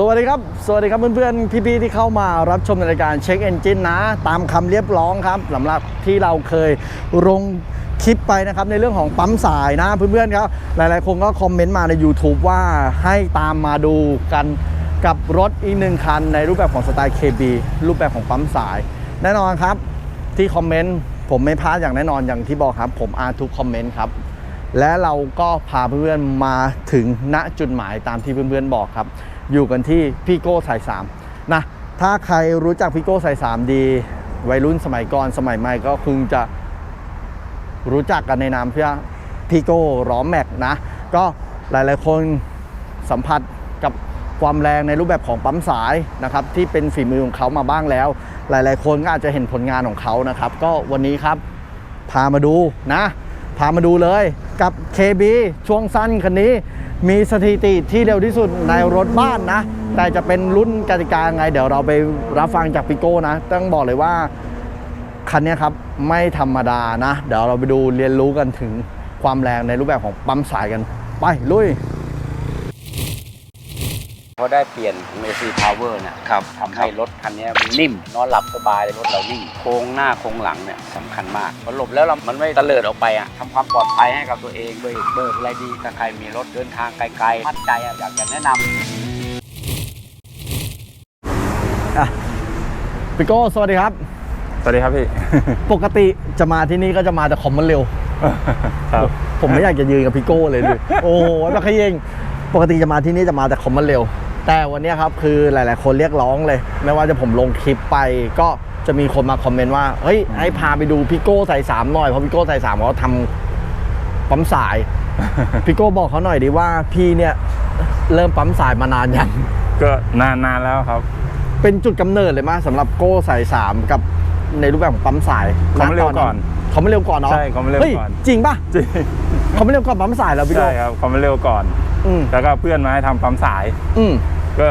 สวัสดีครับ สวัสดีครับเพื่อนๆ พี่ๆ ที่เข้ามารับชมในรายการเช็คเอนจินนะ ตามคำเรียบร้องครับสำหรับที่เราเคยลงคลิปไปนะครับในเรื่องของปั๊มสายนะเพื่อนๆครับ หลายๆคนก็คอมเมนต์มาใน YouTube ว่าให้ตามมาดูกันกับรถอีกหนึ่งคัน ในรูปแบบของสไตล์ KB รูปแบบของปั๊มสาย แน่นอนครับที่คอมเมนต์ผมไม่พลาดอย่างแน่นอนอย่างที่บอกครับ ผมอ่านทุกคอมเมนต์ครับและเราก็พาเพื่อนๆมาถึงณจุดหมายตามที่เพื่อนๆบอกครับ อยู่กันที่พี่โก้สายสามนะถ้าใครรู้จักพี่โก้สายสามดีวัยรุ่นสมัยก่อนสมัยใหม่ก็คงจะรู้จักกันในนามเพื่อพี่โก้ร้อมแม็กนะ ก็หลายๆคนสัมผัสกับความแรงในรูปแบบของปั๊มสายนะครับที่เป็นฝีมือของเขามาบ้างแล้ว หลายๆ คนก็อาจจะเห็นผลงานของเขานะครับ ก็วันนี้ครับพามาดูนะ พามาดูเลยกับ KB ช่วงสั้นคันนี้ มีสถิติที่เร็วที่สุดในรถบ้านนะ แต่จะเป็นรุ่นกติกาไง เดี๋ยวเราไปรับฟังจากปีโก้นะ ต้องบอกเลยว่า คันนี้ครับ ไม่ธรรมดานะ เดี๋ยวเราไปดูเรียนรู้กันถึงความแรงในรูปแบบของปั๊มสายกัน ไปลุย พราะได้เปลี่ยน AC Power เนี่ยครับทำให้รถคันนี้มันนิ่ม นอนหลับสบายเลยรถเรานิ่มโค้งหน้าโค้งหลังเนี่ยสำคัญมากพอหลบแล้วเรามันไม่ตะเลิดออกไปอะทำความปลอดภัยให้กับตัวเองเบรกเบิกอะไรดีถ้าใครมีรถเดินทางไกลๆมั่นใจอะอยากจะแนะนำอะพี่โก้สวัสดีครับ สวัสดีครับพี่ ปกติจะมาที่นี่ก็จะมาแต่คอมมันเร็วครับผมไม่อยากจะยืนกับพี่โก้เลยดิโอ้โหตะขยงปกติจะมาที่นี่จะมาแต่คอมมันเร็ว แต่วันเนี้ยครับคือหลาย ๆ คนเรียกร้องเลย ไม่ว่าจะผมลงคลิปไปก็จะมีคนมาคอมเมนต์ว่าเฮ้ยให้พาไปดูพี่โก้ใส่สามหน่อยเพราะพี่โก้ใส่สามเขาทำปั๊มสายพี่โก้บอกเขาหน่อยดิว่าพี่เนี่ยเริ่มปั๊มสายมานานยังก็นานนานแล้วครับ เป็นจุดกำเนิดเลยมั้ยสำหรับโก้ใส่สามกับในรูปแบบของปั๊มสายเขาไม่เร็วก่อน เขาไม่เร็วก่อนเนาะใช่เขาไม่เร็วฮ้ยก่อนจริงป่ะจริงเขาไม่เร็วก่อนปั๊มสายแล้วพี่โก้ใช่ครับเขาไม่เร็วก่อนอืมแล้วก็เพื่อนมาให้ทำปั๊มสาย อืมก็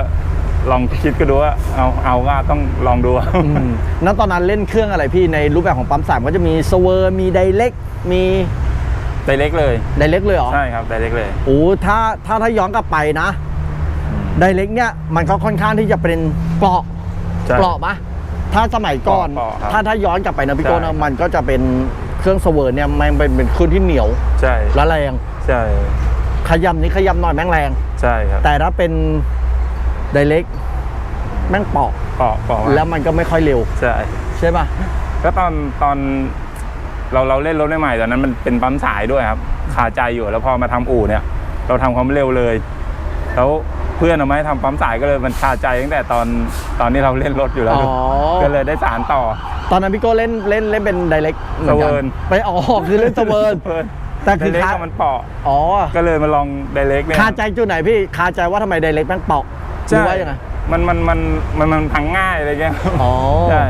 ลองคิดก็ดูว่าเอาเอาก็ต้องลองดูอืมแล้วตอนนั้นเล่นเครื่องอะไรพี่ในรูปแบบของปั๊มสามก็จะมีสเวอร์มีไดเล็กมีไดเล็กเลยไดเล็กเลยเหรอใช่ครับไดเล็กเลยโอ้ถ้าถ้าถ้าย้อนกลับไปนะไดเล็กเนี่ยมันก็ค่อนข้างที่จะเป็นเปราะใช่เปราะปะ ถ้าสมัยก่อนเปราะครับถ้าถ้าย้อนกลับไปนะพี่โก้ใช่นะมันก็จะเป็นเครื่องสเวอร์เนี่ยมันเป็นเป็นเครื่องที่เหนียวใช่และแรง ใช่ขยำนี้ขยำหน่อยแม่งแรง ใช่ครับแต่ถ้าเป็นไดเล็กแม่งเปราะเปาะเปาะแล้วมันก็ไม่ค่อยเร็ว ใช่ใช่ปะก็ตอนตอนเราเราเล่นรถใหม่ๆตอนนั้นมันเป็นปั๊มสายด้วยครับคาใจอยู่แล้วพอมาทำอู่เนี่ย เราทำความเร็วเลย แล้ว เพื่อนเอามาให้ทำปั๊มสายก็เลยมันคาใจตั้งแต่ตอนตอนที่เราเล่นรถอยู่แล้วอ๋อก็เลยได้สารต่อ ตอนนั้นพี่โก้เล่นเล่นเล่นเป็นไดเล็กสเวิร์นไปอ๋อคือเล่นสเวิร์นแต่คือไดเล็กคาก็มันเปาะอ๋อก็เลยมาลองไดเล็กเนี่ยคาใจจุดไหนพี่คาใจว่าทำไมไดเล็กแม่งเปาะหรืใช่อว่ายังไงมันมันมันมันมันพังง่ายอะไรเงี้ยอ๋อใช่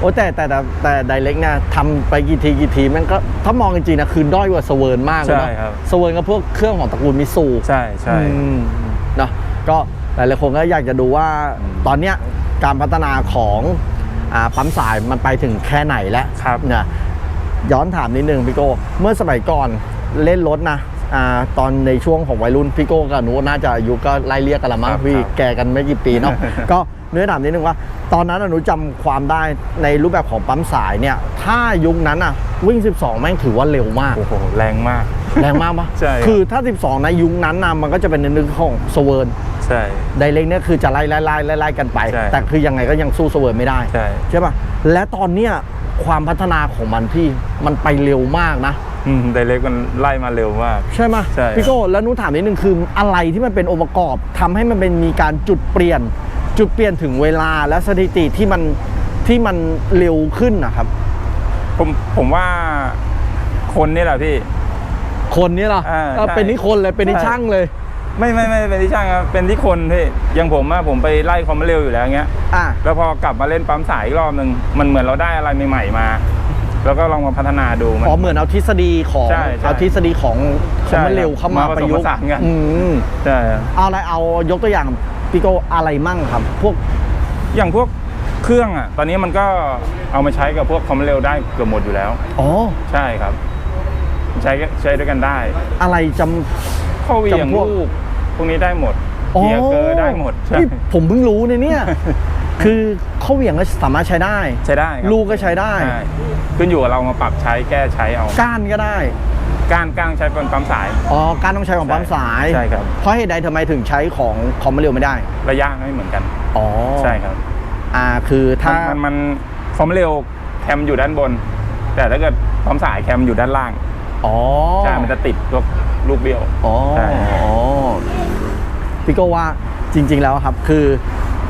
โอ้แต่แต่แต่แต่ไดเล็กเนี่ยทำไปกี่ทีกี่ทีแมันก็ถ้ามองจริงๆนะคือด้อยกว่าสเวิร์นมากเลยใช่เนาะครับสเวิร์นก็พวกเครื่องของตระกูลมิตซูใช่ใช่อืมเนาะ ก็หลายๆคนก็อยากจะดูว่าอืมตอนเนี้ยการพัฒนาของอ่าปั๊มสายมันไปถึงแค่ไหนแล้วครับเนี่ยย้อนถามนิดนึงพี่โก้เมื่อสมัยก่อนเล่นรถนะอ่าตอนในช่วงของวัยรุ่นพี่โก้กับหนูน่าจะอายุก็ไล่เรียกกันละมั้งครับพี่ครับ แก่กันไม่กี่ปีเนาะ ก็ เนื้อถามนิดนึงว่า ตอนนั้นน่ะหนูจำความได้ในรูปแบบของปั๊มสายเนี่ย ถ้ายุคนั้นอะวิ่ง 12 แม่งถือว่าเร็วมาก โอ้โห แรงมาก แรงมากปะใช่ครับคือถ้า 12 ในยุคนั้นนะมันก็จะเป็นในนึกของสเวิร์นใช่ไดเล็กเนี่ยคือจะไล่ไล่ไล่ไล่ไล่กันไปใช่แต่คือยังไงก็ยังสู้สเวิร์นไม่ได้ ใช่ใช่ป่ะและตอนเนี้ยความพัฒนาของมันพี่มันไปเร็วมากนะอืมไดเล็กมันไล่มาเร็วมาก ใช่ไหมใช่พี่โก้แล้วหนูถามนิดนึงคืออะไรที่มันเป็นองค์ประกอบทำให้มันเป็นมีการจุดเปลี่ยน จุดเปลี่ยนถึงเวลาและสถิติที่มันที่มันเร็วขึ้นนะครับ ผมผมว่าคนนี่แหละพี่ คนนี้เหรออ่าเออใช่ เป็นนี่คนเลยเป็นนี่ใช่ช่างเลย ไม่ไม่ไม่เป็นที่ช่างครับเป็นที่คนพี่อย่างผมอะผมไปไล่ความเร็วอยู่แล้วเงี้ย อะ แล้วพอกลับมาเล่นปั๊มสายอีกรอบหนึ่งมันเหมือนเราได้อะไรใหม่ๆมา แล้วก็ลองมาพัฒนาดูมัน อ๋อเหมือนเอาทฤษฎีของใช่ใช่เอาทฤษฎีของคใช่อมมันเร็วเข้ามามาผประสมยุกต์ผสานกัน อืมใช่ครับเอาอะไรเอายกตัวอย่าง พี่โก้อะไรมั่งครับ พวกอย่างพวกเครื่องอะตอนนี้มันก็เอามาใช้กับพวกความเร็วได้เกือบหมดอยู่แล้ว อ๋อ ใช่ครับ ใช้ใช้ด้วยกันได้ อะไรจข้อเหวียงจำพวก ลูกพวกนี้ได้หมดเกียร์เกอร์ได้หมดใช่นี่ผมเพิ่งรู้เนี่ยเนี่ย คือข้อเหวี่ยงก็สามารถใช้ได้ ใช้ได้ครับลูกก็ใช้ได้ ใช่ขึ้นอยู่กับเรามาปรับใช้แก้ใช้เอา ก้านก็ได้ ก้านก้านใช้เป็นปั๊มสาย อ๋อก้านต้องใช้ของปั๊มสายใช่ครับ เพราะเหตุใดทำไมถึงใช้ของคอมมาเร็วไม่ได้ ระยะไม่เหมือนกัน อ๋อใช่ครับอ่าคือถ้า มันมันความเร็วแคมอยู่ด้านบน แต่ถ้าเกิดปั๊มสายแคมอยู่ด้านล่างอ๋อใช่มันจะติดพวกลูกเบี้ยวอ๋อใช่อ๋อพี่โก็ว่าจริง ๆ แล้วครับ คือ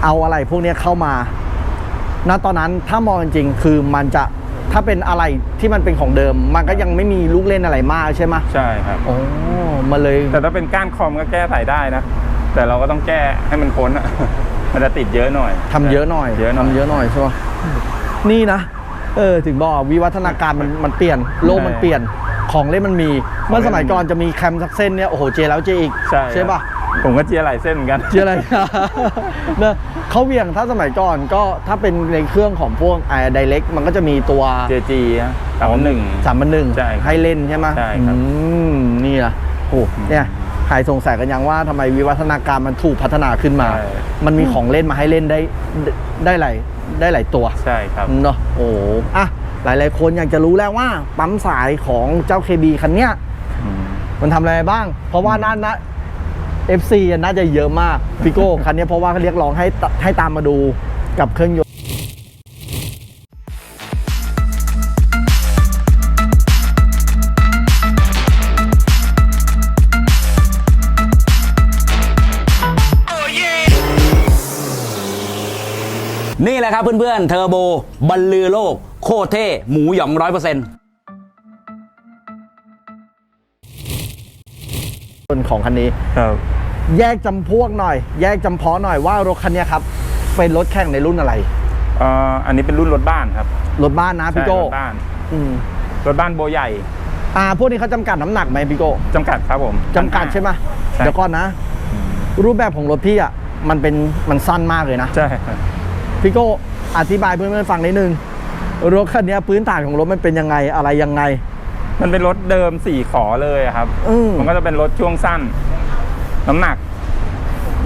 เอาอะไรพวกเนี้ยเข้ามา ณตอนนั้นถ้ามองจริงๆคือมันจะ ถ้าเป็นอะไรที่มันเป็นของเดิม มันก็ยังไม่มีลูกเล่นอะไรมากใช่ไหมใช่ครับอ๋อมาเลยแต่ถ้าเป็นก้านคอมก็แก้ใส่ได้นะ แต่เราก็ต้องแก้ให้มันพ้นอะมันจะติดเยอะหน่อยทำเยอะหน่อยเยอะหน่อยทำเยอะหน่อยใช่ปะนี่นะ เออ ถึงบอกวิวัฒนาการมันมันเปลี่ยน โลกมันเปลี่ยน ของเล่นมันมี เมื่อสมัยก่อนจะมีแคมสักเส้นเนี่ย โอ้โห เจแล้วเจอีก ใช่ใช่ปะ ผมก็เจียร์หลายเส้นเหมือนกันเจอะไรเนอะเขาเหวี่ยงถ้าสมัยก่อนก็ถ้าเป็นในเครื่องของพวกไอ้ไดเล็กมันก็จะมีตัวเจจีสามหนึ่ง สามพันหนึ่งใช่ครับให้เล่นใช่ไหมใช่ครับ อืมนี่นะโอ้เนี่ยใครสงสัยกันยังว่าทำไมวิวัฒนาการมันถูกพัฒนาขึ้นมา ใช่ มันมีของเล่นมาให้เล่นได้ได้หลายได้หลายตัวใช่ครับ เนาะโอ้โหอะหลายๆ คนอยากจะรู้แล้วว่าปั๊มสายของเจ้า KB คันเนี้ยอืมมันทำอะไรบ้าง เพราะว่าน่านะ FC อะน่าจะเยอะมากพี่โก้คันเนี้ยเพราะว่าเขาเรียกร้องให้ตให้ตามมาดูกับเครื่องยนต์นี่แหละครับเพื่อนๆ เทอร์โบบรรลือโลก โคตรเท่ หมูหยองร้อยเปอร์เซ็นต์ของคันนี้ครับ แยกจำพวกหน่อย แยกจำเพาะหน่อยว่ารถคันเนี้ยครับ เป็นรถแข่งในรุ่นอะไรเอ่ออันนี้เป็นรุ่นรถบ้านครับรถบ้านนะพี่โก้ใช่รถบ้านอืมรถบ้านโบใหญ่อ่าพวกนี้เขาจำกัดน้ำหนักไหมพี่โก้จำกัดครับผมจำกัดใช่ไหมใช่เดี๋ยวก่อนนะ รูปแบบของรถพี่อะมันเป็นมันสั้นมากเลยนะใช่ครับพี่โก้อธิบายเพื่อนๆฟังนิดนึงรถคันเนี้ยพื้นฐานของรถมันเป็นยังไงอะไรยังไง มันเป็นรถเดิมสี่ขอเลยอะครับ อืม มันก็จะเป็นรถช่วงสั้น น้ำหนัก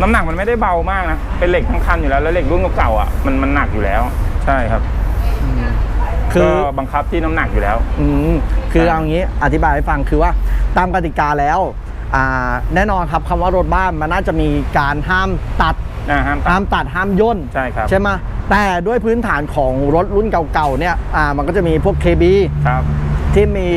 น้ำหนักมันไม่ได้เบามากนะ เป็นเหล็กทั้งคันอยู่แล้ว แล้วเหล็กรุ่นเก่าๆอะมันมันหนักอยู่แล้ว ใช่ครับคือก็บังคับที่น้ำหนักอยู่แล้ว อืมคือใช่เอางี้อธิบายให้ฟังคือว่าตามกติกาแล้ว อ่า แน่นอนครับคำว่ารถบ้านมันน่าจะมีการห้ามตัดนะห้ามตัห้าดมตัดห้ามย่นใช่ครับใช่ไหมแต่ด้วยพื้นฐานของรถรุ่นเก่าๆเนี่ย อ่า มันก็จะมีพวก KB ครับที่มี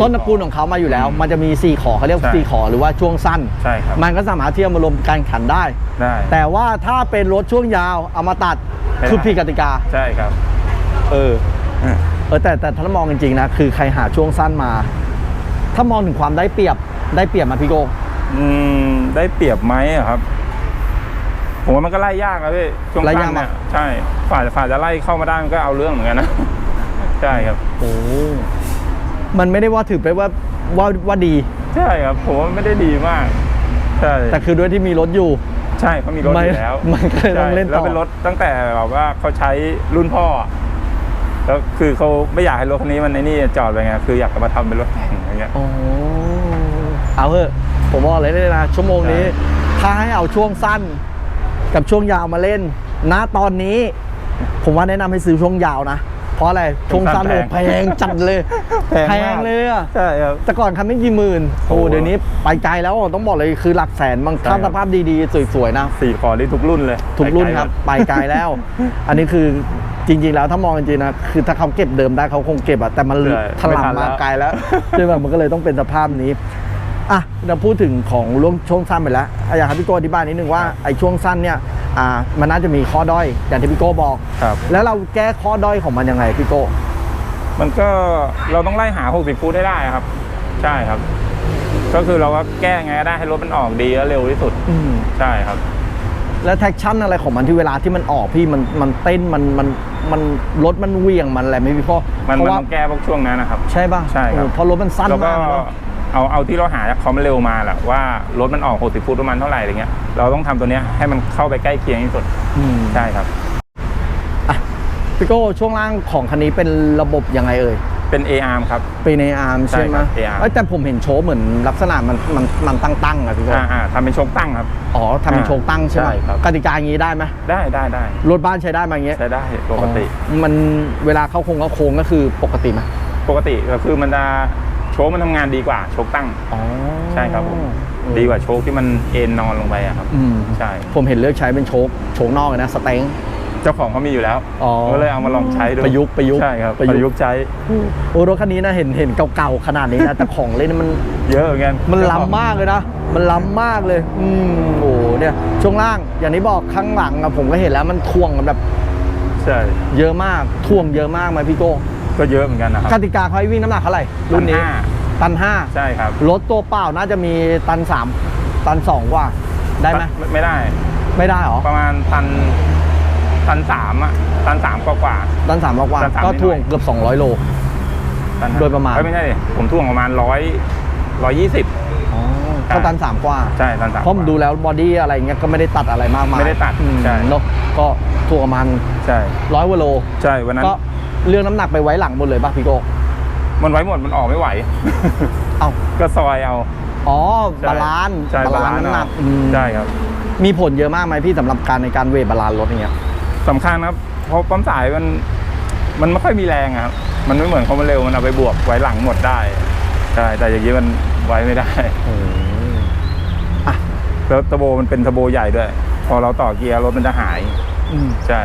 ต้นตระกูลของเขามาอยู่แล้ว มันจะมี 4 ขอเขาเรียกใช่4ขอหรือว่าช่วงสั้น ใช่ครับ มันก็สามารถที่จะมารวมการขันได้ ได้ แต่ว่าถ้าเป็นรถช่วงยาวเอามาตัดไม่ได้ คือผิดกติกา ใช่ครับ เออ เออแต่แต่ถ้ามองจริงๆนะคือใครหาช่วงสั้นมา ถ้ามองถึงความได้เปรียบได้เปรียบมาพี่โก อืมได้เปรียบไหมอะครับผมว่ามันก็ไล่ยากนะพี่ช่วงไล่สั้ยากนมาเนี่ยใช่ฝ่ายฝ่ายจะไล่เข้ามาได้มันก็เอาเรื่องเหมือนกันนะ ใช่ครับ โอ้ มันไม่ได้ว่าถือไปว่าว่าว่าดี ใช่ครับผมว่าไม่ได้ดีมาก ใช่แต่คือด้วยที่มีรถอยู่ ใช่เขามีรถอยู่แล้วมันก็เลยต้องเล่นต่อใช่แล้วเป็นรถตั้งแต่แบบว่าเขาใช้รุ่นพ่ออะแล้วคือเขาไม่อยากให้รถคันนี้มันในนี่จอดไปไงคืออยากจะมาทำเป็นรถแข่งอะไรเงี้ยโอ้เอาเถอะผมบอกเลยเลยนะชั่วโมงนี้ใช่ถ้าให้เอาช่วงสั้น กับช่วงยาวมาเล่น ณตอนนี้ ผมว่าแนะนำให้ซื้อช่วงยาวนะ เพราะอะไรช่วงสั้นโอ้แพงจัดเลยแพงเลยอะใช่ครับแต่ก่อนคันไม่กี่หมื่นโอ้โอ้เดี๋ยวนี้ไปไกลแล้วต้องบอกเลยคือหลักแสนบางใช่ข้ามคสรับภาพดีๆสวยๆนะสี่ขอที่ทุกรุ่นเลยทุกรุ่นครับไปไปไกลแล้ว อันนี้คือจริงๆแล้วถ้ามองจริงๆนะคือถ้าเขาเก็บเดิมได้เขาคงเก็บอะแต่มันใช่ถล่มมาไกลแล้วใช่ไหมมันก็เลยต้องเป็นสภาพนี้อะเราพูดถึงของล่วงช่วงสั้นไปแล้วอะอยากให้พี่โก้อธิบายนิดนึงว่าไอ้ช่วงสั้นเนี่ย อ่ามันน่าจะมีข้อด้อยอย่างที่พี่โก้บอก ครับ แล้วเราแก้ข้อด้อยของมันยังไงพี่โก้มันก็เราต้องไล่หา 60 ฟุตให้ได้ครับ ใช่ครับ ก็คือเราก็แก้ไงก็ได้ให้รถมันออกดีและเร็วที่สุด อืมใช่ครับ แล้วแท็กชั่นอะไรของมันที่เวลาที่มันออกพี่มันมันเต้นมันมันมันรถมันเหวี่ยงมันอะไรไหม่พี่พ่อมันเพมันราะว่าต้องแก้พวกช่วงนั้นนะครับ ใช่ป่ะใช่ครับ เออเพราะรถมันสั้นแล้วก็มากเนอะ เอาเอาที่เราหาจากความเร็วมาแหละว่ารถมันออก 60 ฟุตประมาณเท่าไหร่อะไรเงี้ยเราต้องทำตัวเนี้ยให้มันเข้าไปใกล้เคียงที่สุดอืมใช่ครับพี่โก้ช่วงล่างของคันนี้เป็นระบบยังไงเอ่ยเป็น A arm ครับ เป็นในอาร์มใช่ไหมใช่ครับ A-arm เอ้ยแต่ผมเห็นโชว์เหมือนลักษณะมันมันมันตั้งตั้งๆอะพี่โก้อ่าอ่าทำเป็นโชคตั้งครับ อ๋อทำเป็นโชว์ตั้งใช่ไหมใช่ครับกติกาอย่างนี้ได้ไหมได้ได้ได้รถบ้านใช้ได้ไหมอย่างเงี้ยใช้ได้ปกติอ๋อมันเวลาเข้าโค้งเข้าโค้งก็คือปกติไหมปกติก็คือมันจะโชคมันทำงานดีกว่าโชคตั้งอ๋อใช่ครับผมเออดีกว่าโชคที่มันเอ็นนอนลงไปอะครับอืมใช่ผมเห็นเลือกใช้เป็นโชคโชคนอกเลยนะสเต็งเจ้าของเขามีอยู่แล้วอ๋อก็เลยเอามาลองใช้ดูประยุกต์ประยุกต์ใช่ครับประประยุยุกกต์ต์ใช้โอ้รถคันนี้นะเห็นเห็นเก่าๆขนาดนี้นะแต่ของเล่นมันเยอะเหมือนกันมันล้ำมากเลยนะมันล้ำมากเลย อืมโอ้เนี่ยช่วงล่างอย่างที่บอกข้างหลังอะผมก็เห็นแล้วมันท่วงกันแบบใช่เยอะมากท่วงเยอะมากไหมพี่โก้ ก็เยอะเหมือนกันนะคกรับติกาเขาให้วิ่งน้ำหนักเท่าไหร่รุ่นนี้ตันห้าตันห้าใช่ครับรถตัวเปล่าน่าจะมีตันสามตันสองกว่าได้ไหมไม่ไม่ได้ ไม่ได้หรอ ประมาณตันตันสามอะตันสามกว่ากว่าตันสามกว่าตันสามก็นิดหน่อยท่วงเกือบ200โลตันโดยประมาณเอ้ยไม่ใช่ดิผมท่วงประมาณร้อยร้อยยี่สิบอ๋อก็ตันสามกว่าใช่ตันสามเพราะผมดูแล้วบอดี้อะไรเงี้ยก็ไม่ได้ตัดอะไรมากมายไม่ได้ตัดอืมใช่เนาะก็ท่วงประมาณใช่ร้อยกว่าโลใช่วันนั้นก็ เรื่องน้ำหนักไปไว้หลังหมดเลยป่ะพี่โก้มันไว้หมดมันออกไม่ไหว เอ้าก็ซอยเอาอ๋อใช่บาลานซ์ใช่บาลานซ์น้ำหนักเอาอืมใช่ครับมีผลเยอะมากไหมพี่สำหรับการในการเวทบาลานซ์รถอย่างเงี้ย สำคัญครับเพราะปั๊มสายมันมันไม่ค่อยมีแรงอะครับมันไม่เหมือนคอมมันเร็วมันเอาไปบวกไว้หลังหมดได้ใช่แต่อย่างนี้มันไว้ไม่ได้อะแล้วเทอร์โบมันเป็นเทอร์โบใหญ่ด้วย พอเราต่อเกียร์รถมันจะหาย อืม ใช่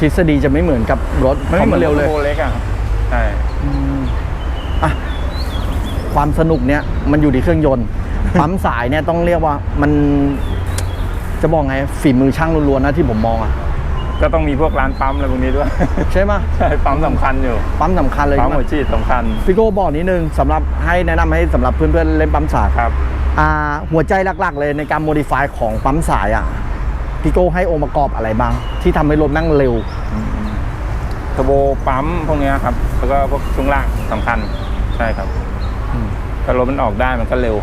ทฤษฎีจะไม่เหมือนกับรถมันไม่เหมือนเร็วเลยเทอร์โบเล็กอะครับใช่อืมอะความสนุกเนี้ยมันอยู่ที่เครื่องยนต์ปั๊มสายเนี่ยต้องเรียกว่ามันจะบอกไงฝีมือช่างล้วนๆนะที่ผมมองอะก็ต้องมีพวกร้านปั๊มอะไรพวกนี้ด้วย ใช่ไหมะใช่ปั๊มสำคัญอยู่ปั๊มสำคัญเลยปั๊มใช่หัไหวมฉีดสำคัญพี่โก้บอกนิดนึงสำหรับให้แนะนำให้สำหรับเพื่อนๆเล่นปั๊มสายครับอ่าหัวใจหลักๆ เลยในการโมดิฟายของปั๊มสายอะ พี่โก้ให้องค์ประกอบอะไรบ้าง ที่ทำให้รถแม่งเร็ว เทอร์โบปั๊มพวกเนี้ยครับ แล้วก็พวกช่วงล่างสำคัญ ใช่ครับอืม ถ้ารถมันออกได้มันก็เร็ว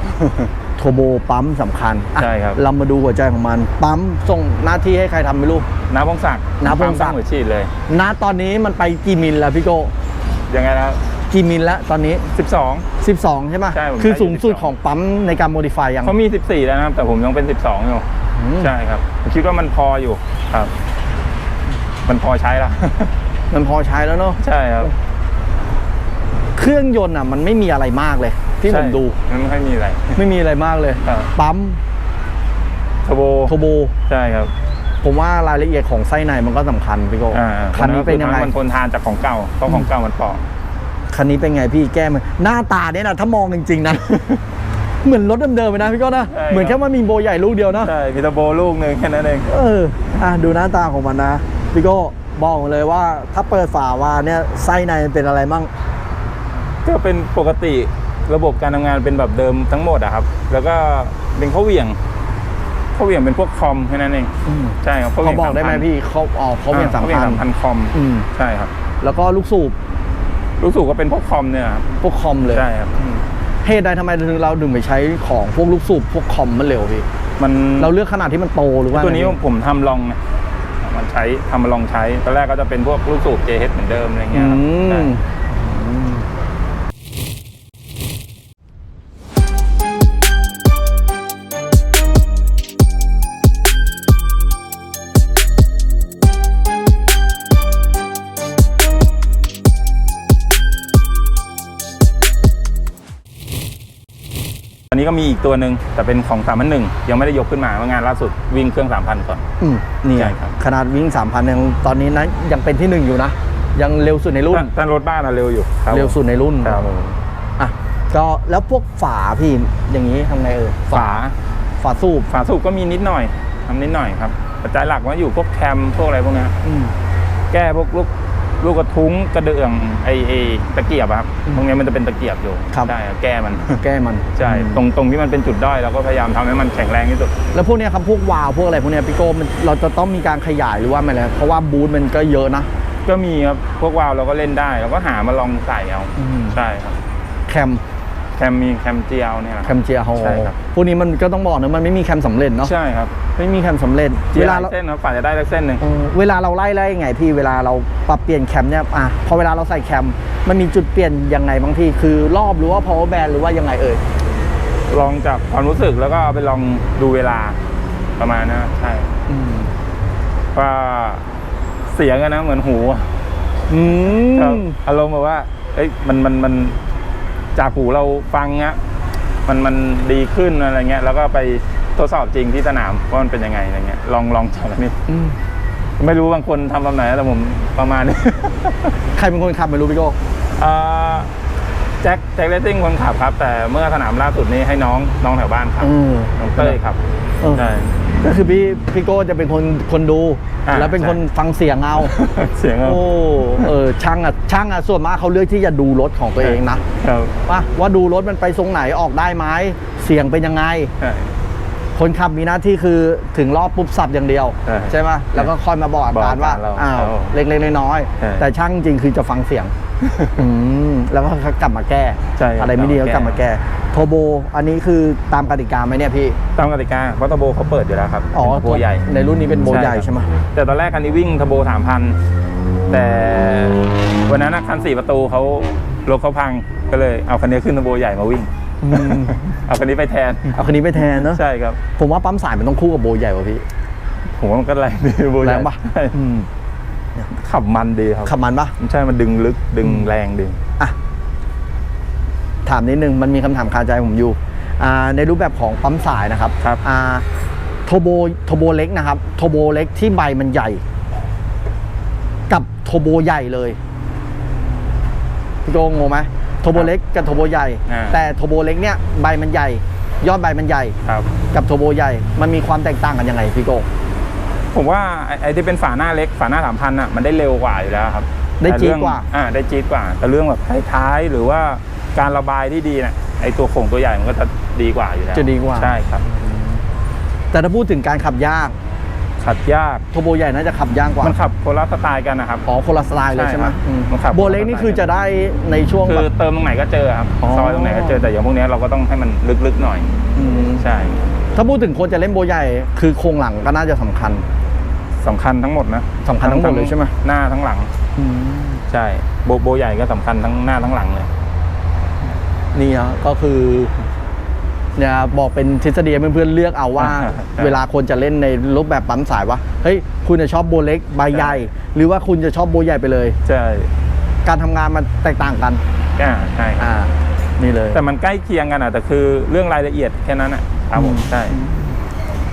โทโบปั๊มสำคัญอะใช่ครับ เรามาดูหัวใจของมัน ปั๊มส่งหน้าที่ให้ใครทำไม่รู้ น้าพงศักดิ์น้าพงศักดิ์ ปั๊มตั้หัวฉีดเลย ณตอนนี้มันไปกี่มิลแล้วพี่โก้ยังไงนะกี่มิลแล้วตอนนี้12 12 ใช่ไหมใช่ผมคือสูงสุดของปั๊มในการโมดิฟายยังเขามี 14 แล้วนะครับ แต่ผมยังเป็น 12 อยู่ ใช่ครับผมคิดว่ามันพออยู่ครับ มันพอใช้ละมันพอใช้แล้วเนาะใช่ครับ เครื่องยนต์อะ มันไม่มีอะไรมากเลย ที่ผมใช่ดูมันไม่ค่อยมีอะไร ไม่มีอะไรมากเลยครับปั๊มเทอร์โบโทโบใช่ครับ ผมว่ารายละเอียดของไส้ในมันก็สำคัญพี่โก้อ่าคันนี้เป็นยังไงมันทนทานจากของเก่าเพราะของเก่ามันเปราะคันนี้เป็นไงพี่แก้มันหน้าตาเนี่ยนะถ้ามองจริงๆนะ เหมือนรถเดิมๆไปนะพี่โก้นะ ใช่ครับ เหมือนแค่ว่ามีโบใหญ่ลูกเดียวนะ ใช่มีเทอร์โบลูกหนึ่งแค่นั้นเองเออ อะดูหน้าตาของมันนะ พี่โก้บอกเลยว่าถ้าเปิดฝาว่าเนี่ยไส้ในมันเป็นอะไรมั่ง ก็เป็นปกติระบบการทำงานเป็นแบบเดิมทั้งหมดอะครับ แล้วก็เป็นข้อเหวี่ยงข้อเหวี่ยงเป็นพวกคอมแค่นั้นเองอืม ใช่ครับเขาหวี่ยงบอกได้ไหมสาพันพี่เขาอ๋อเขาเป็นอ่สำข้อหวี่ยคังญสามพันคอมอืม ใช่ครับ แล้วก็ลูกสูบรู้สึกว่าเป็นพวกคอมเนี่ยครับ พวกคอมเลยใช่ครับ อืม เหตุใดทำไมถึงเราถึงไปใช้ของพวกลูกสูบพวกคอมมันเร็วพี่มันเราเลือกขนาดที่มันโตหรือว่าตัวนี้ไงผมทำลองไงมันใช้ทำมาลองใช้ตอนแรกก็จะเป็นพวกลูกสูบ JH เหมือนเดิมอะไรอืเงี้ยครับใช่ นนี้ก็มีอีกตัวหนึ่งแต่เป็นของ3 0 0ยังไม่ได้ยกขึ้นมาว่างานล่าสุดวิ่งเครื่อง3,000ก่อน อืมนี่ใช่ครับ ขนาดวิ่ง3,000ยังตอนนี้นะยังเป็นที่หนึ่งอยู่นะ ยังเร็วสุดในรุ่นถ้ารถบ้านอะเร็วอยู่คบเร็วสุดในรุ่นครับผมอะก็แล้วพวกฝาพี่อย่างนี้ทำไงเออฝาฝาสูบฝาสูบก็มีนิดหน่อยทำนิดหน่อยครับปัจจัยหลักว่าอยู่พวกแคมพวกอะไรพวกเนี้ยอืมแก้พวกลูก ลูกกระทุ้งกระเดื่องไอไอตะเกียบอะครับอืมตรงเนี้ยมันจะเป็นตะเกียบอยู่ครับใช่ครับแก้มันแก้มันใช่อืมตรงตรงที่มันเป็นจุดด้อยเราก็พยายามทำให้มันแข็งแรงที่สุด แล้วพวกเนี้ยครับพวกวาล์วพวกอะไรพวกเนี้ยพี่โก้มันเราจะต้องมีการขยายหรือว่าไม่แล้วเพราะว่าบูธมันก็เยอะนะ ก็มีครับพวกวาล์วเราก็เล่นได้เราก็หามาลองใส่เอาอืม ใช่ครับ แคม แคมมีแคมเจียวเนี่ยแหละแคมเจียโฮใช่ครับ พวกนี้มันก็ต้องบอกนะมันไม่มีแคมสำเร็จเนาะใช่ครับไม่มีแคมสำเร็จเจีเวยวลาหเราลายเส้นครับฝ่าจะได้สักเส้นหนึ่ง เออเวลาเราไล่ไล่ไงพี่เวลาเราปรับเปลี่ยนแคมเนี่ยอะพอเวลาเราใส่แคมมันมีจุดเปลี่ยนยังไงบางทีคือรอบหรือว่า power band หรือว่ายังไงเอ่ยลองจากความรู้สึกแล้วก็เอาไปลองดูเวลาประมาณนะใช่อืมว่าเสียงอะนะเหมือนหูอะอืครับมอารมณ์แบบว่าเอ้ยมันมันมัน จากหูเราฟังเงี้ยมันมันดีขึ้นอะไรเงี้ยแล้วก็ไปทดสอบจริงที่สนามว่ามันเป็นยังไงอะไรเงี้ยลองลองจากอันนี้อืมไม่รู้บางคนทำแบบไหนแต่ผมประมาณนี้ ใครเป็นคนขับไม่รู้พี่โก้เอ่อแจ็คแจ็คเลสซิ่งคนขับครับ แต่เมื่อสนามล่าสุดนี้ให้น้องน้องแถวบ้านครับเออน้องเต้ยครับเออใช่ ก็คือพี่พี่โก้จะเป็นคนคนดู อ่าแล้วเป็นคนใช่ฟังเสียงเอาเสียงเอา โอ้เออช่างอะช่างอะส่วนมากเขาเลือกที่จะดูรถของตัวเองนะครับ ว่าว่าดูรถมันไปทรงไหนออกได้ไหมเสียงเป็นยังไง ใช่ คนขับมีหน้าที่คือถึงรอบปุ๊บสับอย่างเดียวใช่ใช่ไหมแล้วก็ค่อยมาบอกอาการว่าบอกอาการเราอ้าวครับผมเล็กๆน้อยใช่ๆแต่ช่างจริงคือจะฟังเสียงอืมแล้วก็กลับมาแก้ ใช่ครับอะไรไม่ดีก็กลับมาแก้โทโบอันนี้คือตามกติกาไหมเนี่ยพี่ตามกติกาเพราะตะโบเขาเปิดอยู่แล้วครับอ๋อเป็นโบใหญ่ ในรุ่นนี้เป็นโบใหญ่ครับใช่ไหมแต่ตอนแรกคันนี้วิ่งทะโบสามพันแต่วันนั้นนะคันสี่ประตูเขารถเขาพังก็เลยเอาคันนี้ขึ้นทะโบใหญ่มาวิ่งอืม เอาคันนี้ไปแทน เอาคันนี้ไปแทนเนอะใช่ครับ ผมว่าปั๊มสายมันต้องคู่กับโบใหญ่กว่าพี่ ผมว่ามันก็แรงดีโบใหแรญ่งปะใช่อืมขับมันดีครับขับมันปะใช่มันดึงลึกดึงแรงดีอะถามนิดนึงมันมีคำถามคาใจผมอยู่อ่าในรูปแบบของปั๊มสายนะครับครับอ่าโทโบโทโบเล็กนะครับโทโบเล็กที่ใบมันใหญ่ กับโทโบใหญ่เลยพี่โกงงไหม โทโบเล็กกับโทโบใหญ่ อ่า แต่โทโบเล็กเนี่ยใบมันใหญ่ ยอดใบมันใหญ่ ครับ กับโทโบใหญ่ มันมีความแตกต่างกันยังไงพี่โก ผมว่าไอ้ไอ้ที่เป็นฝาหน้าเล็กฝาหน้าสามพันอะมันได้เร็วกว่าอยู่แล้วครับได้แต่จี๊ดเรื่องกว่าอ่าได้จี๊ดกว่า แต่เรื่องแบบท้ายๆหรือว่าการระบายที่ดีน่ะไอ้ตัวโข่งตัวใหญ่มันก็จะดีกว่าอยู่แล้วจะดีกว่า ใช่ครับ แต่ถ้าพูดถึงการขับยาก ขัดยากโทโบใหญ่น่าจะขับยากกว่า มันขับคนละสไตล์กันนะครับ อ๋อคนละสไตล์เลยใช่ใช่ไหมครับอืมมันขับโบเล็กนี่คือจะได้ในช่วงคืแบอบ เติมตรงไหนก็เจอครับอ๋อ ซอยตรงไหนก็เจอแต่อย่างพวกเนี้ยเราก็ต้องให้มันลึกๆหน่อย มใช่ถ้าพูดถึงคนจะเล่นโบใหญ่ คือโครงหลังก็น่าจะสำคัญ สำคัญทั้งหมดนะสำคัญทั้งหมดเลยใช่ไหม หน้าทั้งหลัง ใช่โบโบใหญ่ก็สำคัญทั้งหน้าทั้งหลังเลย นี่ฮะก็คือ เนี่ยบอกเป็นทฤษฎีให้เพื่อนๆเลือกเอาว่าใช่เวลาคนจะเล่นในรูปแบบปั๊มสายว่าเฮ้ยคุณจะชอบโบเล็กใบใหญ่ หรือว่าคุณจะชอบโบใหญ่ไปเลยใช่การทำงานมันแตกต่างกันอ่าใช่ครับอ่านี่เลย แต่มันใกล้เคียงกันอะแต่คือเรื่องรายละเอียดแค่นั้นอะครับผมอืมใช่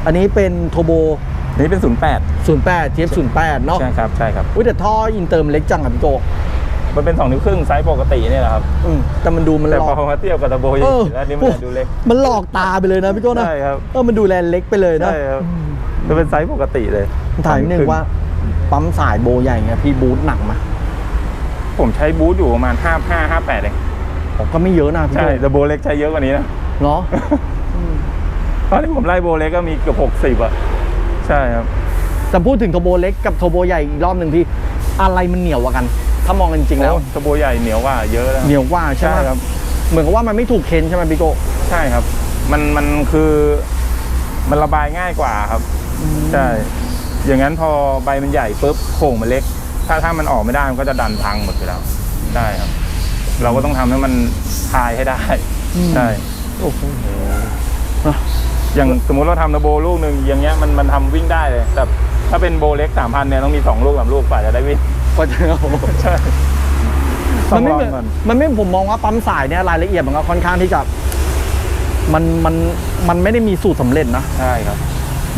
อันนี้เป็นโทโบนี่เป็นศูนย์แปด08 TF 08 เนาะใช่ครับใช่ครับอุ้ยแต่ท่ออินเตอร์มันเล็กจังอะพี่โก มันเป็นสองนิ้วครึ่งไซส์ปกติเนี่ยแหละครับอืมแต่มันดูมันหแต่ลพออกมาเทียบกับตะโบยเออแล้วนี่มันจะดูเล็ก มันหลอกตาไปเลยนะพี่โก้นะใช่ครับ เออมันดูแลเล็กไปเลยนะ ใช่ครับมันเป็นไซส์ปกติเลยถามนิดนึงว่าปั๊มสายโบใหญ่เงี้ยพี่บูทหนักไหมผมใช้บูทอยู่ประมาณห้าห้าห้าแปดเองผมก็ไม่เยอะนะพี่ใช่โก้แต่โบเล็กใช้เยอะกว่านี้นะ เนาะ ตอนที่ผมไล่โบเล็กก็มีเกือบหกสิบอะใช่ครับ แต่พูดถึงโทโบเล็กกับโทโบใหญ่อีกรอบหนึ่งพี่ อะไรมันเหนียวกว่ากัน ถ้ามองกันจริงๆแล้ว โอ้ตะโบใหญ่เหนียวกว่าเยอะแล้ว เหนียวกว่าใช่ไหมใช่ครับ เหมือนกับว่ามันไม่ถูกเค้นใช่ไหมพี่โก้ใช่ครับ มันมันคือมันระบายง่ายกว่าครับใช่อย่างนั้นพอใบมันใหญ่ปุ๊บโข่งมันเล็ก ถ้าถ้ามันออกไม่ได้มันก็จะดันพังหมดไปแล้วใช่ครับ เราก็ต้องทำให้มันคลายให้ได้ใช่โอ้โห อย่างสมมุติเราทำระโบลูกหนึ่งอย่างเงี้ยมันมันทำวิ่งได้เลย แต่ถ้าเป็นโบเล็กสามพันเนี่ยต้องมีสองลูกสามลูกกว่าจะได้วิ่ง ก็จะโอ้โหใช่ต้มัอนงไม่ลองเหมือนก่อนมันไม่ผมมองว่าปั๊มสายเนี่ยรายละเอียดมันก็ค่อนข้างที่จะมันมันมันไม่ได้มีสูตรสำเร็จนะ ใช่ครับ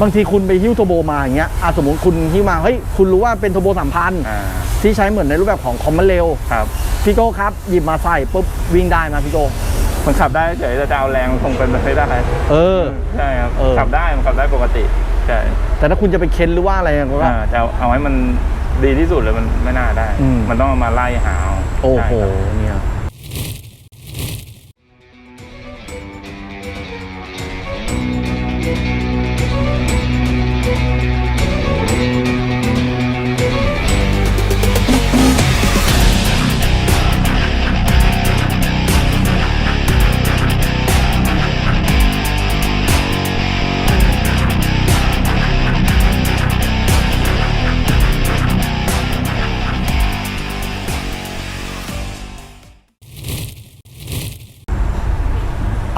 บางทีคุณไปฮิ้วโทโบมาอย่างเงี้ยอะสมมติคุณฮิ้วมา เฮ้ย คุณรู้ว่าเป็นโทโบสามพันอ่า ที่ใช้เหมือนในรูปแบบของคอมมอนเร็วครับ พี่โก้ครับ หยิบมาใส่ปุ๊บวิ่งได้นะพี่โก้มันขับได้เฉยแต่จะเอาแรงคงเป็นไปไม่ได้ เออ ใช่ครับ เออ ขับได้ มันขับได้ปกติ ใช่แต่ถ้าคุณจะไปเค้นหรือว่าอะไรก็ อ่าจะเอาเอาให้มัน ดีที่สุดเลยมันไม่น่าได้ อืม มันต้องเอามาไล่หาเอาโอ้โห ใช่ครับเนี่ย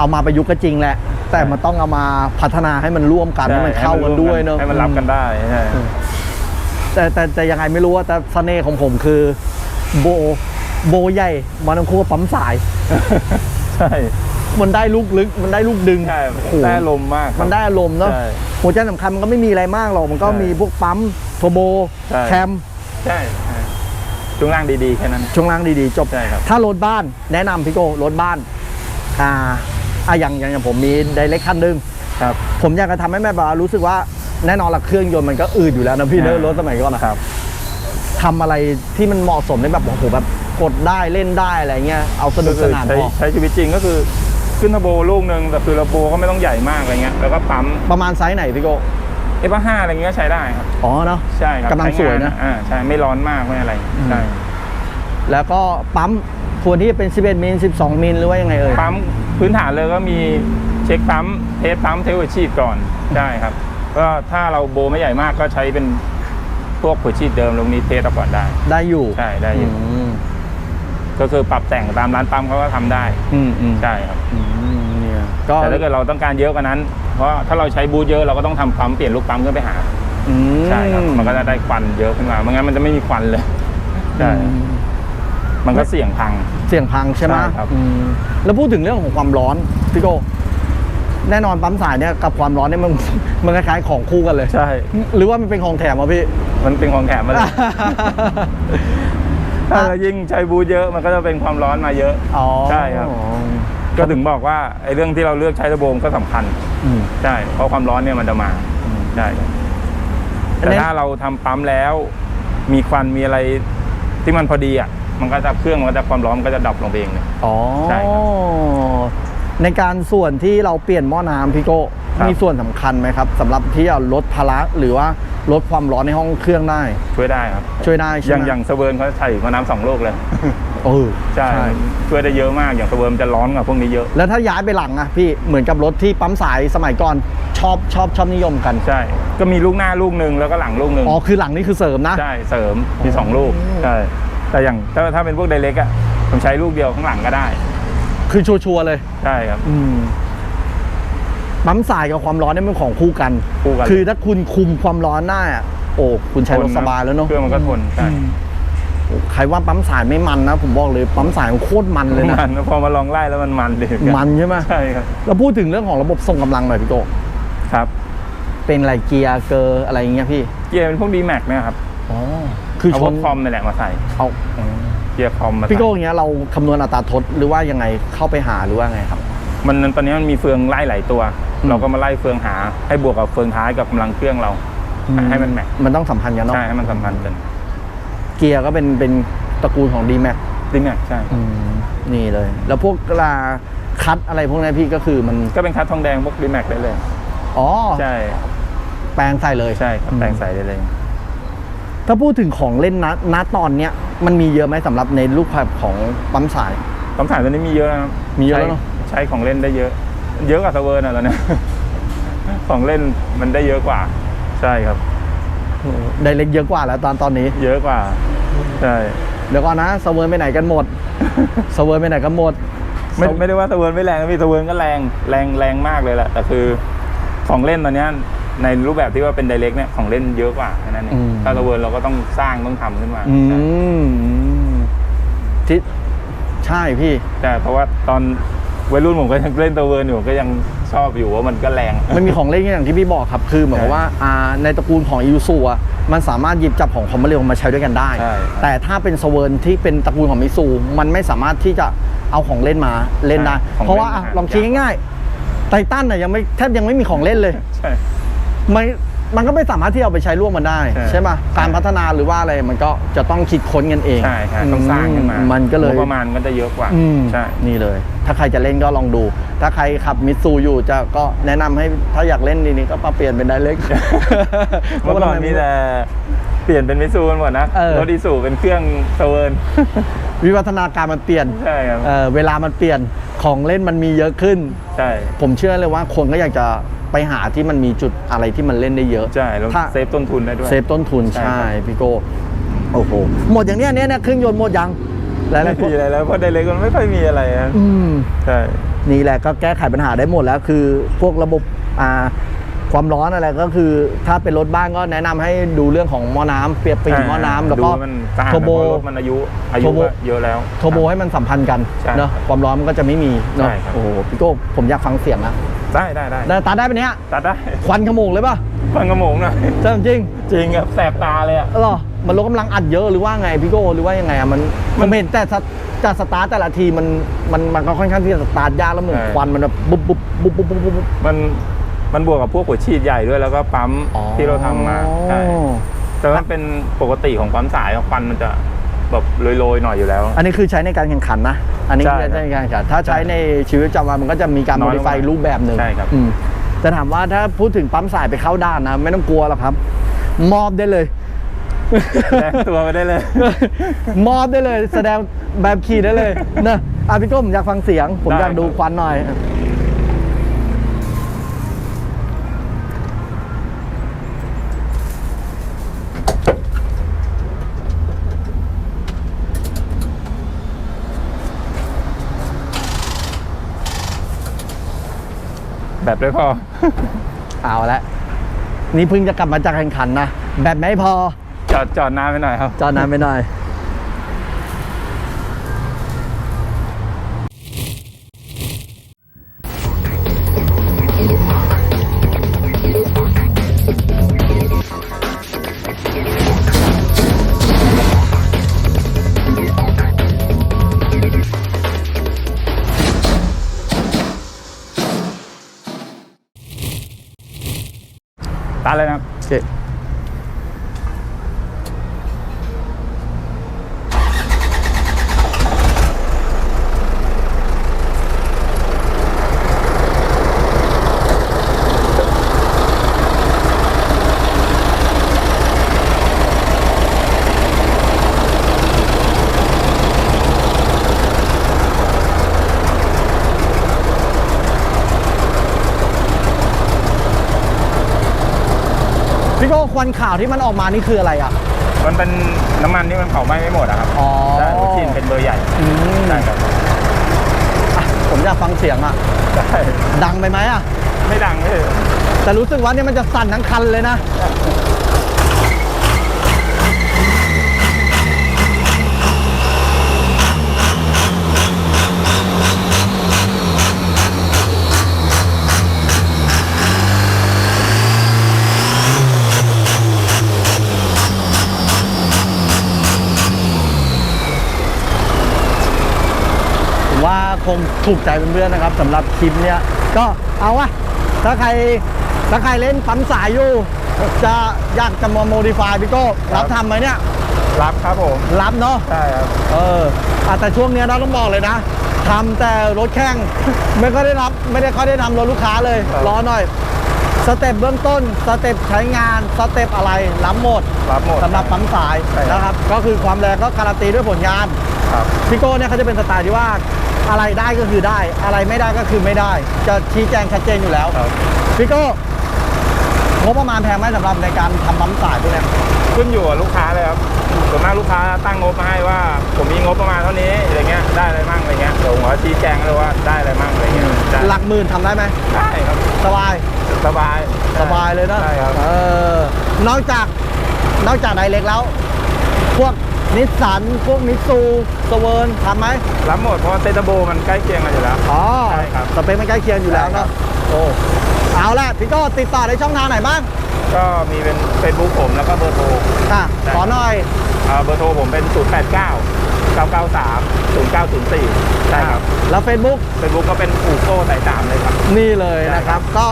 เอามาประยุกต์ก็จริงแหละ แต่มันต้องเอามาพัฒนาให้มันร่วมกันให้มันเข้ากันด้วยเนาะให้มันรับกันได้ใช่แต่แต่แต่ยังไงไม่รู้ว่าแต่เสน่ห์ของผมคือ โบโบใหญ่มันต้องคู่กับปั๊มสายใช่มันได้ลูกลึกมันได้ลูกดึงใช่โอ้โหได้ลมณ์มากครับมันได้อารมณ์เนาะใช่หัวใจสำคัญมันก็ไม่มีอะไรมากหรอกมันก็ใช่มีพวกปั๊มโทโบใช่แคมใช่ใช่ช่วงล่างดีๆแค่นั้นช่วงล่างดีๆ จบใช่ครับถ้ารถบ้านแนะนำพี่โก้รถบ้าน อ่า อะอย่างอย่างอย่างผมมีไดเรกคันหนึงครับ ผมอยากจะทำให้แม่บารู้สึกว่าแน่นอนละเครื่องยนต์มันก็อืดอยู่แล้วนะพี่เนอะอ่ารถสมัยก่อนนะครับ ทำอะไรที่มันเหมาะสมได้แบบโอ้โหแบบกดได้เล่นได้อะไรเงี้ยเอาสนุกสนานใช้พอใช้ชีวิตจริงก็คือขึ้นทะโบลูกหนึ่งแต่คือระโบก็ไม่ต้องใหญ่มากอะไรเงี้ยแล้วก็ปั๊มประมาณไซส์ไหนพี่โก้เอฟห้าอะไรเงี้ยก็ใช้ได้ครับอ๋อเนาะ ใช่ครับกำลังสวยนะ ใช้งาอ่าใช่ไม่ร้อนมากไม่อะไรอืมใช่แล้วก็ปั๊มควรที่จะเป็น 11 มิล 12 มิลหรือว่ายังไงเอ่ย ปั๊ม พื้นฐานเลยก็มีเช็คปั๊มเทสปั๊มเทสหัวฉีดก่อนใช่ครับ ก็ถ้าเราโบไม่ใหญ่มากก็ใช้เป็นพวกหัวฉีดเดิมลงนี้เทสเอาก่อนได้ ได้อยู่ใช่ได้อยู่อืมก็คือปรับแต่งตามร้านปั๊มเขาก็ทำได้อืมอืมใช่ครับ อืมเนี่ยก็แต่ถ้าเกิดเราต้องการเยอะกว่านั้น เพราะถ้าเราใช้บูทเยอะเราก็ต้องทำปั๊มเปลี่ยนลูกปั๊มขึ้นไปหา อืม ใช่ครับ มันก็จะได้ควันเยอะขึ้นมาไม่งั้นมันจะไม่มีควันเลย ใช่ อืม มันก็เสี่ยงพัง เสี่ยงพังใช่ไหมใช่ครับ อืมแล้วพูดถึงเรื่องของความร้อนพี่โก้แน่นอนปั๊มสายเนี่ยกับความร้อนเนี่ยมัน มันคล้ายๆของคู่กันเลย ใช่ หรือว่ามันเป็นของแถมอะพี่ มันเป็นของแถมมาเลยถ้าเรายิ่งใช้บูทเยอะมันก็จะเป็นความร้อนมาเยอะ อ๋อใช่ครับ ก็ถึงบอกว่าไอ้เรื่องที่เราเลือกใช้ระโบมก็สำคัญ อืม ใช่ เพราะความร้อนเนี่ยมันจะมาใช่ครับอันแต่นี้ถ้าเราทำปั๊มแล้ว มีควันมีอะไรที่มันพอดีอะ มันก็จะเครื่องมันก็จะความร้อนมันก็จะดับลงไปเองเลย อ๋อใช่ครับในการส่วนที่เราเปลี่ยนหม้อน้ำพี่โก้ครับ มีส่วนสำคัญไหมครับสำหรับที่จะลดภาระหรือว่าลดความร้อนในห้องเครื่องได้ ช่วยได้ครับช่วยได้อใช่ย่างไหมอย่างเซเวิร์นเขาใส่มาน้ำสองโลกเลย เออใช่ช่วยได้เยอะมากอย่างเซเวิร์นมันจะร้อนกว่าพวกนี้เยอะแล้วถ้าย้ายไปหลังอะพี่เหมือนกับรถที่ปั๊มสายสมัยก่อนชอบชอบชอบนิยมกันใช่ ก็มีลูกหน้าลูกหนึ่งแล้วก็หลังลูกหนึ่งอ๋อคือหลังนี่คือเสริมนะ ใช่เสริมมีสองลูกใช่ แต่อย่างถ้าถ้าเป็นพวกไดเล็กอะผมใช้ลูกเดียวข้างหลังก็ได้ คือชัวร์ๆเลย ใช่ครับ อืมปั๊มสายกับความร้อนเนี่ยมันของคู่กัน คู่กัน คือถ้าคุณคุมความร้อนได้อะโอ้คุณใช้รถสบายแล้วเนาะเครื่องมันก็ทนใช่โอ้ใครว่าปั๊มสายไม่มันนะ ผมบอกเลยปั๊มสายมันโคตรมันเลยนะมันพอมาลองไล่แล้วมันมันดีมันใช่ไหมใช่ครับเราพูดถึงเรื่องของระบบส่งกำลังหน่อยพี่โตครับ เป็นอะไรเกียร์เกอร์อะไรอย่างเงี้ยพี่ เกียร์เป็นพวกดีแม็กนะครับอ๋อ คือเอาชพวนกคอมนี่แหละมาใส่เอาเกียร์คอมมาใส่พี่โก้อย่างเงี้ยเราคำนวณอัตราทดหรือว่ายังไงเข้าไปหาหรือว่าไงครับ มันตอนนี้มันมีเฟืองไล่หลายตัว อืม เราก็มาไล่เฟืองหา ให้บวกกับเฟืองท้ายกับกำลังเครื่องเรา ให้มันแมทมันต้องสัมพันธ์กันเนาะใช่ให้มันสัมพันธ์กันเกียร์ก็เป็นเป็นตระกูลของ d m a x ดีแม็กใช่ นี่เลย แล้วพวกเวลาคัดอะไรพวกนี้พี่ก็คือมันก็เป็นคัดทองแดงพวกดีแม็กได้เลย อ๋อใช่แปลงใส่เลยใช่ครับอืมแปลงใส่ได้เลย ถ้าพูดถึงของเล่นณณตอนเนี้ยมันมีเยอะไหมสำหรับในรูปแบบของปั๊มสายคำถามตัวนี้มีเยอะนะครับมีเยอะใช้แล้วเนอะใช้ของเล่นได้เยอะ เยอะกว่าเซเวอร์นะตอนเนี้ยของเล่นมันได้เยอะกว่า ใช่ครับ ไดเล็กเยอะกว่าแล้วตอนตอนนี้ เยอะกว่า ใช่ เดี๋ยวก่อนนะสเวิร์นไปไหนกันหมดสเวิร์นไปไหนกันหมด ไม่สเวิร์นไม่ได้ว่าเซเวอร์ไม่แรงนะพี่เซเวอร์ก็แรงแรงแรงมากเลยแหละแต่คือของเล่นตอนเนี้ย ในรูปแบบที่ว่าเป็นไดเ c กเนี่ยของเล่นเยอะกว่าแค่นั้นเองถ้าเซเวอร์เราก็ต้องสร้างต้องทำขึ้นมาอืใช่มที่ใช่พี่ ใช่เพราะว่าตอนวัยรุ่นผมก็ยังเล่นเซเวอร์อยู่ก็ยังชอบอยู่ว่ามันก็แรง มันมีของเล่นอย่างที่พี่บอกครับ คือเหมือนกับว่าอ่าในตระกูลของยูซูอะมันสามารถหยิบจับของคอมมาเรียมาใช้ด้วยกันได้ ใช่ แต่ถ้าเป็นสเวิร์นที่เป็นตระกูลของมิซูมันไม่สามารถที่จะเอาของเล่นมาเล่นได้เพราะว่าอะลองคิดง่ายๆไททันน่ะยังไม่แทบยังไม่มีของเล่นเลย ใช่ มันมันก็ไม่สามารถที่เอาไปใช้ร่วมมันได้ ใช่ใช่ป่ะการพัฒนาหรือว่าอะไรมันก็จะต้องคิดค้นกันเองใช่ใช่ต้องสร้างขึ้นมามันก็เลยงบประมาณก็จะเยอะกว่าอืมใช่ นี่เลย ถ้าใครจะเล่นก็ลองดู ถ้าใครขับมิตซูอยู่จะก็แนะนำให้ถ้าอยากเล่นนี่นี่ก็มาเปลี่ยนเป็นไดเล็กเมื่อก่อนมีแต่ เปลี่ยนเป็นมิซูกันหมดนะเออ รถดีสูเป็นเครื่องเซเวอร์วิวัฒนาการมันเปลี่ยนใช่ครับ เออเวลามันเปลี่ยนของเล่นมันมีเยอะขึ้น ใช่ ผมเชื่อเลยว่าคนก็อยากจะไปหาที่มันมีจุดอะไรที่มันเล่นได้เยอะใช่แล้วถ้าเซฟต้นทุนได้ด้วย เซฟต้นทุนใช่ ใช่ครับพี่โก้โอ้โหหมดอย่างเนี้ยเนี้ยเนี่ยเครื่องยนต์หมดยังหลายๆไม่คนมีอะไรแล้วเพราะไดเล็กมันไม่ค่อยมีอะไรนะอืม ใช่ นี่แหละก็แก้ไขปัญหาได้หมดแล้วคือพวกระบบอ่า ความร้อนอะไรก็คือ ถ้าเป็นรถบ้านก็แนะนำให้ดูเรื่องของหม้อน้ำเปรียบเปลี่ยนหม้อน้ำแล้วก็ดูมันสะอาดโทโบเพราะรถมันอายุอายุโทโบก็เยอะแล้วโทโบให้มันสัมพันธ์กันใช่เนาะความร้อนมันก็จะไม่มีเนาะใช่ครับโอ้โหพี่โก้ผมอยากฟังเสียงอะได้ได้ได้ได้ตาได้ปะเนี้ยตัดได้ควันขโมงเลยป่ะฟังกระหมงหน่อยใช่จริงจริงครับแสบตาเลยอะเหรอมันลดกำลังอัดเยอะหรือว่าไงพี่โก้หรือว่ายังไงอะมันผมเห็นแต่สตจากสตาร์ทแต่ละทีมันมันมันก็ค่อนข้างที่จะสตาร์ทยากแล้วเหมือนใช่ควันมันแบบบุ๊บบุ๊บบุ๊บบุ๊บบุ๊บบุ๊บมัน มันบวกกับพวกหัวฉีดใหญ่ด้วยแล้วก็ปั๊มที่เราทำมาใช่แต่ว่าเป็นปกติของปั๊มสายควันมันจะแบบโรยๆหน่อยอยู่แล้ว อันนี้คือใช้ในการแข่งขันนะ อันนี้ใช่คือใช้ในการแข่งขัน ถ้าใช้ในชีวิตประจำวันมันก็จะมีการน้โมอยลงดิฟายรูปแบบหนึ่งใช่ครับ อืมแต่ถามว่าถ้าพูดถึงปั๊มสายไปเข้าด้านนะ ไม่ต้องกลัวหรอกครับ มอบได้เลยแดงตัวไปได้เลย มอบได้เลย แสดงแบบขี่ได้เลยเนอะอะพี่โก้ผมอยากฟังเสียง ผมได้อยากดูครับ ควันหน่อย แบบได้พอ เอาละนี่เพิ่งจะกลับมาจากแข่งขันนะ แบบไม่พอ จอดจอดนานไปหน่อยครับ จอนานไปหน่อย ควันขาวที่มันออกมานี่คืออะไรอะ มันเป็นน้ำมันที่มันเผาไหม้ไม่หมดอะครับอ๋อ ใช่หัวฉีดเป็นเบอร์ใหญ่อืมใช่ครับอะผมอยากฟังเสียงอะ ใช่ดังไปไหมอะ ไม่ดังเลยแต่รู้สึกว่าเนี่ยมันจะสั่นทั้งคันเลยนะ ว่าคงถูกใจเพื่อนๆนะครับสำหรับคลิปเนี้ยก็เอาวะถ้าใครถ้าใครเล่นปั๊มสายอยู่ จะอยากจะมาโมดิฟายพี่โก้รับทำไหมเนี่ย รับครับผมรับเนาะ ใช่ครับ เอออะแต่ช่วงเนี้ยเราต้องบอกเลยนะทำแต่รถแข่ง ไม่ค่อยได้รับ ไม่ได้ค่อยได้นำรถลูกค้าเลย ครับ รอหน่อย สเต็ปเบื้องต้นสเต็ปใช้งานสเต็ปอะไรรับหมดรับหมด สำหรับปั๊มสายใช่ครับ นะครับ ก็คือความแรงก็การันตีด้วยผลงานครับ พี่โก้เนี่ยเขาจะเป็นสไตล์ที่ว่าอะไรได้ก็คือได้ อะไรไม่ได้ก็คือไม่ได้ จะชี้แจงชัดเจนอยู่แล้วครับพี่โก้งบประมาณแพงไหมสำหรับในการทำปั๊มสายพวกเนี้ย ขึ้นอยู่กับลูกค้าเลยครับ ส่วนมากลูกค้าตั้งงบมาให้ว่า ผมมีงบประมาณเท่านี้อะไรเงี้ยได้อะไรมั่งอะไรเงี้ยเดี๋ยวผมก็ชี้แจงเลยว่าได้อะไรมั่งอะไรเงี้ยได้หลักหมื่นทำได้ไหมได้ครับสบายสบายสบายเลยนะใช่ครับเออนอกจากนอกจากไดเล็กแล้ว พวกนิสสันพวกมิตซูสเวิร์นทำไหมรับหมดเพราะว่าเซตโบมันใกล้เคียงกันอยู่แล้วอ๋อใช่ครับสเปคมันใกล้เคียงอยู่แล้วใช่ครัเนาะบโอ้เอาละพี่โก้ติดต่อในช่องทางไหนบ้าง ก็มีเป็นเฟซบุ๊กผมแล้วก็เบอร์โทรอะได้ขอหน่อยอ่าเบอร์โทรผมเป็น 0 8 9 9 9 3 0 9 0 4ใช่ครับแล้ว Facebook เฟซบุ๊กก็เป็นอูโก้สายสามเลยครับ นี่เลยนะครับก็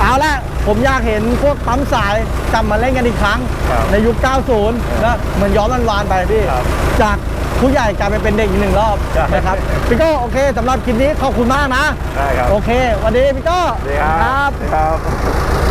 เอาละผมอยากเห็นพวกปั๊มสายกลับมาเล่นกันอีกครั้ง ครับในยุค 90นะเหมือนย้อนวันวานๆไปพี่ ครับจากผู้ใหญ่กลายไปเป็นเด็กอีกหนึ่งรอบใช่ นะครับพี่โก้โอเคสำหรับคลิปนี้ขอบคุณมากนะ ได้ครับโอเค วันนี้พี่โก้ สวัสดีครับ ครับสวัสดีครับ